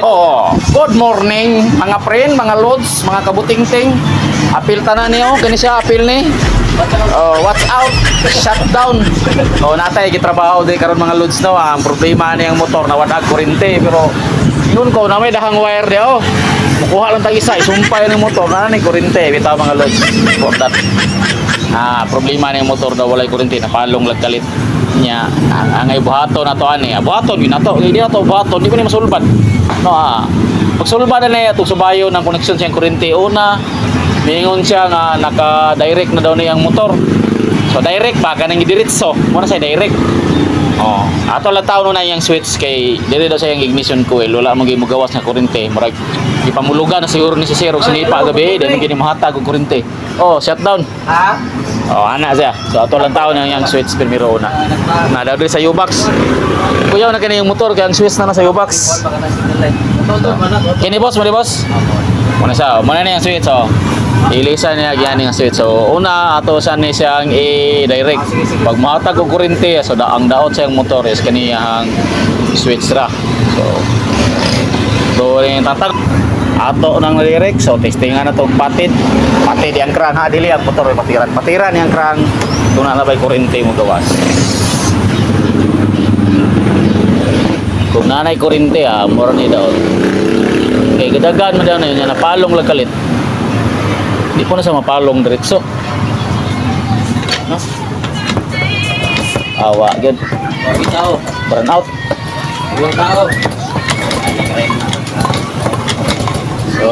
Oh, good morning mga friend, mga lods, mga kabutingting. Apil tanan niyo, kani siya apil ni. Oh, watch out, shutdown. Oh, natay gitrabaho di karon mga lods no. Ang problema ni ang motor na wadag kuryente pero ingon ko na may dahang wire di oh. Mukuha lang tag isa, isumpay ng motor na ni kuryente bitaw mga lods. That. Ah, problema ni ang motor daw walay kuryente napalong lagkalit niya ang ay buhaton na to ani buhaton yun na to hindi na to buhaton di ko ni masulbad no ah pagsulbad na niya itong subayo ng connection siyang kuryente una mingon siya nga naka direct na daw niyang motor so direct ba kanang diretso mo na siya direct Oh, ato lang taon na yung switch kay dire daw sa yung ignition coil wala mo gyud nga kuryente murag ipamulugan na siguro ni si Sir og sinipa gabi dahil gini mahatag og kuryente oh shutdown Ha? Oh, ana siya. So ato lang taon yung switch primero una. Na daw sa U-box. Kuya na kani yung motor kaya ang switch na na sa U-box. Na. Kini boss, mo boss. Muna siya. Muna na yung switch oh. Ilisa niya gyani ang switch. So una ato sa ni siyang i-direct. Pag mahatag og kuryente so da ang daot sa yung motor is kaniyang switch ra. So yung tatag ato nang direct so testingan na to patid patid yang krang ha dili ang motor patiran patiran yang krang kung na bay kuryente mo gawas kung nanay kuryente ha mura ni daw kay gadagan mo daw na yun napalong lang kalit di po na sa mapalong diretso no? awa gud Bakit tao? burn out tao. So,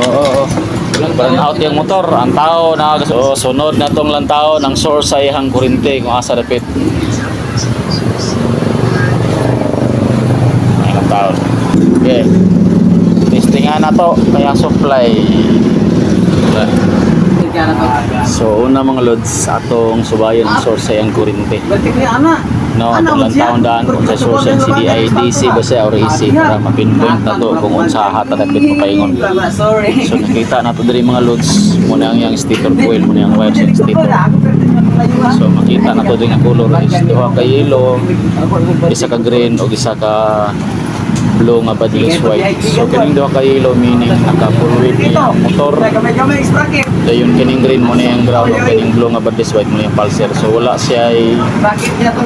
burn out yung motor. Ang tao na so, sunod na tong lang tao ng source sa ihang kurente kung asa dapit. Ang tao. Okay. Testingan na to. Kaya supply. To. So, una mga lods, atong subayan ang source ihang kurente. Berarti kaya ana. No, atong lang taon daan kung sa source ang CDI, DC ba siya or AC para mapinpoint na to kung unsa hata dapit mapaingon. Tama, Sorry. So nakita na to diri mga loads muna ang yang sticker coil muna ang wire sa sticker. So makita na to din ang color is duha ka yellow, isa ka green o isa ka blue nga badless white. So kining duha ka yellow meaning naka full weight niya ang motor. Dayon kining green mo na yung ground o kining blue nga badless white mo na yung pulsar. So wala siya ay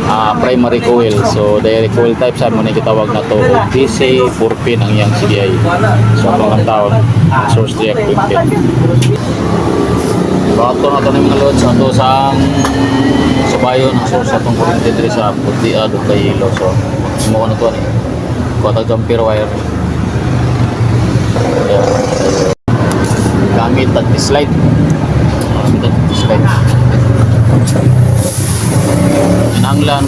ah, primary coil. So direct coil type sa mo na gitawag na to o DC 4 pin ang yang CDI. So atong lang taon source reactive. Bato na ito ng mga loads ato sa subayo ng source atong kuryente diri sa puti ado kay ilo. So mo ano to ni. Kuha jumper wire. Ayan. Gamit at slide. Gamit at slide. Inanglan,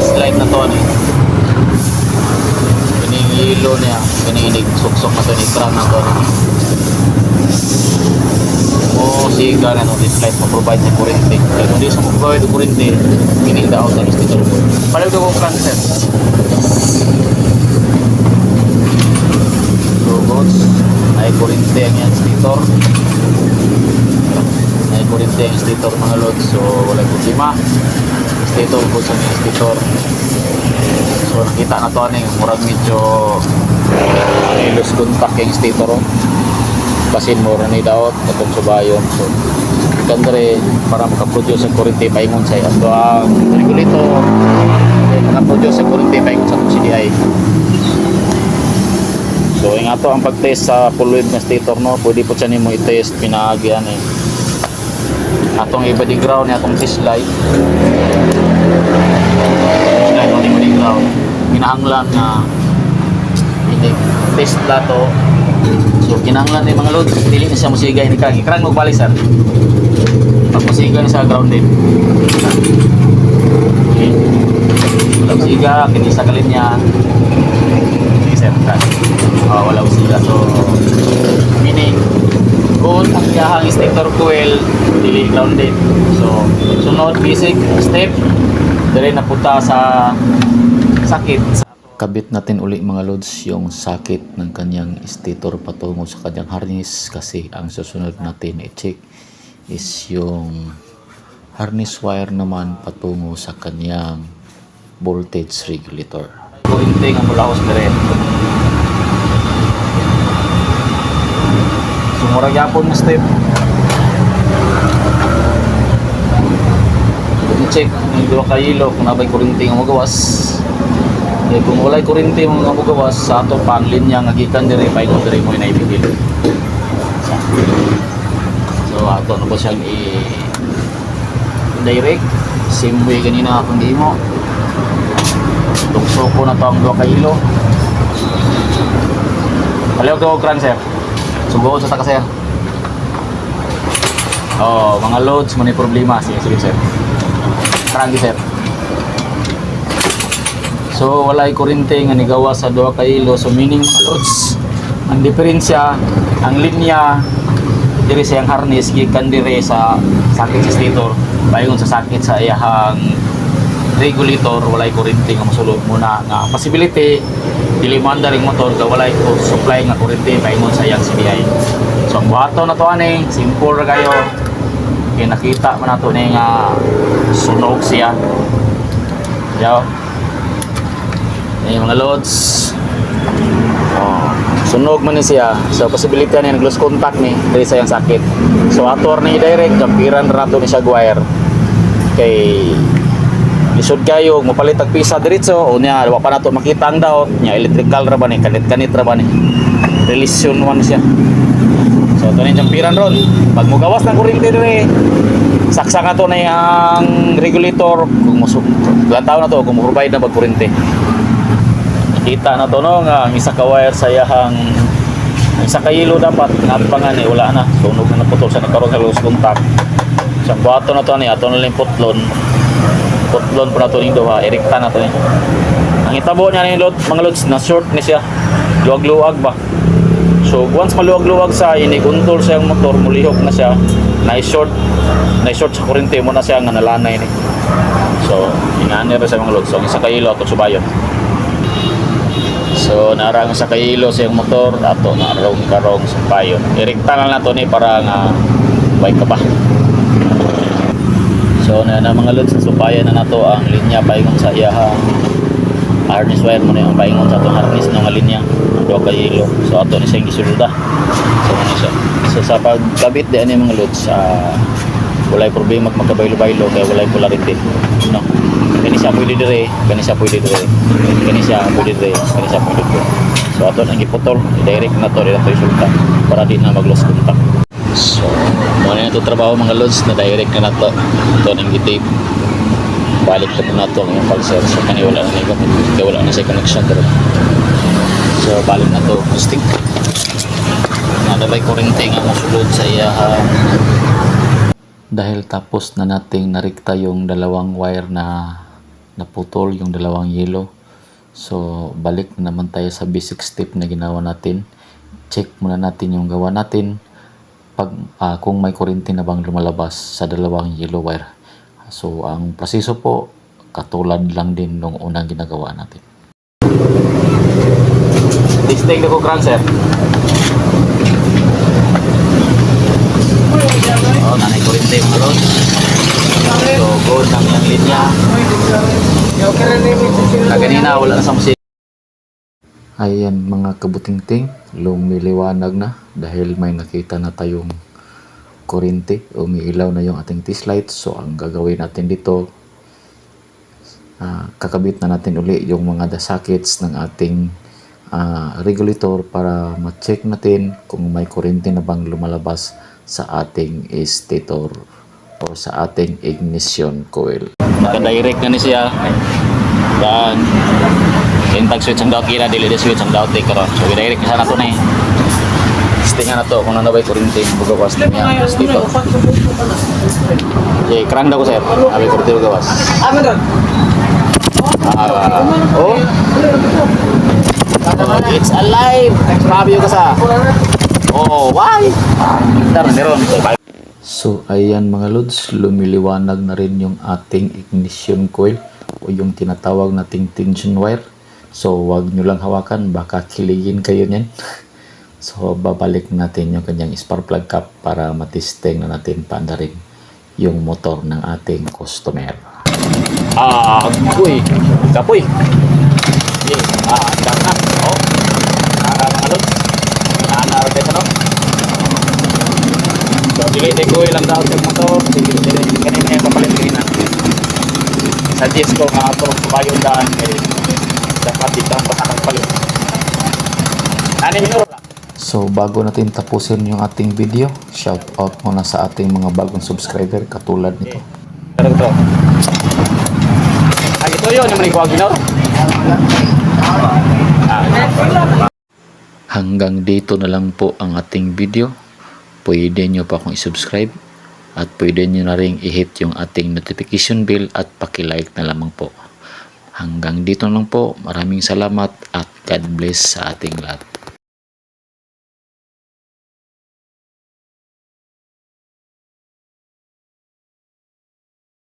slide na to ni. Inig ilo niya, inig suksok na to ni kran na to. mo siga na no slide mo provide sa kurente kaya kung di sa mo provide kurente kining daw sa sticker mo pareho ko cancer so boss ay kurente ang yan sticker ay kurente ang sticker mga lods so wala problema sticker po sa sticker so nakita na to aning murag medyo uh, ilos contact yung sticker oh. Basin mo rin daot katong subayon so. Ikan dere para makaproduce ang kurente paingon sa ato ang regulator eh, makaproduce ang kurente paingon sa atong CDI so yung ato ang pag-test sa na stator no pwede po siya nimo i-test pinagyan eh atong iba di ground ni atong test light test light mo di ground ginahanglan na hindi test lato So kinanglan ni mga loads, dili na siya musigay ni Krang. Krang mo balik sir. Pag musigay na siya grounded. Okay. Wala musiga, kini sa kalinya. Sige sir, Krang. Wala musiga. So meaning kung ang iyahang stator coil dili grounded. So sunod basic step dire na punta sa sakit kabit natin uli mga loads yung sakit ng kanyang stator patungo sa kanyang harness kasi ang susunod natin i-check is yung harness wire naman patungo sa kanyang voltage regulator. Kuinting ang mula ko sa murag yapon na step. check ng duha ka yelo kung nabay kurinti nga magawas. Eh kung walay kurinti nga magawas sa ato pang linya nga gikan diri pa ingon diri mo naibigil. So ato na po siyang i direct same way kanina akong gimo. Tukso ko na to ang duha ka. Paliw ko kran sir. Subukan sa taka sir. Oh, mga loads mo problema. Sige, sige sir. Karang sir. So walay kurente nga nigawa sa duha ka ilo so meaning mga loads ang diferensya ang linya diri sa yang harness gikan diri sa sakit sa stator bayon sa sakit sa iyahang regulator walay kurente nga mosulod muna nga possibility dili man ring motor ga walay ko supply nga kurente bayon sa iyang CDI so ang buhaton na to ani simple ra kayo. Kaya nakita man nato ni nga sunog siya. Yaw eh mga loads oh, sunog man ni siya. So possibility ni nag lose contact ni diri sa iyang sakit. So ator ni direct kampiran ra to ni siya wire kay lisod kayo mapalit og pisa diretso o niya wa pa nato makita ang daot nya electrical ra ba ni kanit kanit ra ba ni relation man siya So na yung jampiran ron. Pag mo gawas ng kuryente dire, saksa ka to na yung regulator kung musu ilang taon na to kung provide na pag kuryente. Kita na to no nga ang isa ka wire sa yahang ang isa ka yelo dapat nga pa nga ni wala na sunog na naputol sa nagkaroon sa loose contact. Sa buhato na to ni ato na lang putlon. Putlon pa na to ning duha, erikta na to ni. Ang itabo niya ni lot mga lods na short ni siya. Luwag-luwag ba? So once maluwag-luwag sa ini control sa yung motor, mulihok na siya, na-short, na-short sa kurente mo na siya nga nalanay ni. So, ingani ra sa mga lods. So, ang isa kayilo ato subayon. So, narang sa kayilo sa yung motor, ato narong karong subayon. Irekta na nato ni para nga way ka ba. So, na, na mga lods, subayan na nato ang linya paingon sa iyahang harness wire mo na yung paingon sa atong harness ng linya. Do ka yelo so ato ni siyang gisulda so ano siya? So sa pagkabit di ani mga loads sa walay problema kung magkabaylo-baylo kaya walay polarity no? Kani siya pwede dire kani siya pwede dire. Kani siya pwede dire kani siya pwede dire. So ato nang giputol i-direct na to dito isulta para di na mag-loss contact. So na ito trabaho mga loads na direct na nato ito nang gitape balik na po nato ang yung pulser so kani wala na ni gamit. Kaya wala na siya connection pero so balik na to stick nadabay kurente nga mosulod sa iya dahil tapos na nating narikta yung dalawang wire na naputol yung dalawang yellow so balik na naman tayo sa basic step na ginawa natin. Check muna natin yung gawa natin pag ah, kung may kurente na bang lumalabas sa dalawang yellow wire So, ang proseso po, katulad lang din nung unang ginagawa natin. Testing na ko crank, sir. Oh, nanay tayo mga lods. So, good ang yung linya. Na wala na sa musik. Ayan mga kabutingting, lumiliwanag na dahil may nakita na tayong kuryente, umiilaw na yung ating test light. So, ang gagawin natin dito, ah, kakabit na natin uli yung mga sockets ng ating ah, regulator para ma-check natin kung may kuryente na bang lumalabas sa ating stator or sa ating ignition coil. Naka-direct na ni siya. Yan. Intag switch ang daw kira, dili di switch ang daw take karon. So, direct na sana to na eh. Testingan na to kung ano ba yung kuryente bugawas na niya. Dito. Okay, crank daw ko sir. Abi kuryente bugawas. Amin doon. Ah, oh. Oh, it's alive. Fabio ka sa. Oh, why? Dar na meron. So, ayan mga lods, lumiliwanag na rin yung ating ignition coil o yung tinatawag nating tension wire. So, wag nyo lang hawakan, baka kiligin kayo niyan. So, babalik natin yung kanyang spark plug cap para matesting na natin paanda rin yung motor ng ating customer. Ah, agoy. Kapoy. Okay. Ah, dang na. Oh. Lods. Ah, narate sa no? Sige, ko ilang daw sa motor. Sige. Kanina yung kapalit kanina. Suggest ko nga ito, kayo daan kay dapat dito ang patakagpalit. Ano minuro lang? So bago natin tapusin yung ating video, shout out muna sa ating mga bagong subscriber katulad nito. Pero ito. Ah, ito yun, yung. Ah, Hanggang dito na lang po ang ating video. Pwede nyo pa akong isubscribe at pwede nyo na rin i-hit yung ating notification bell at paki-like na lamang po. Hanggang dito na lang po. Maraming salamat at God bless sa ating lahat.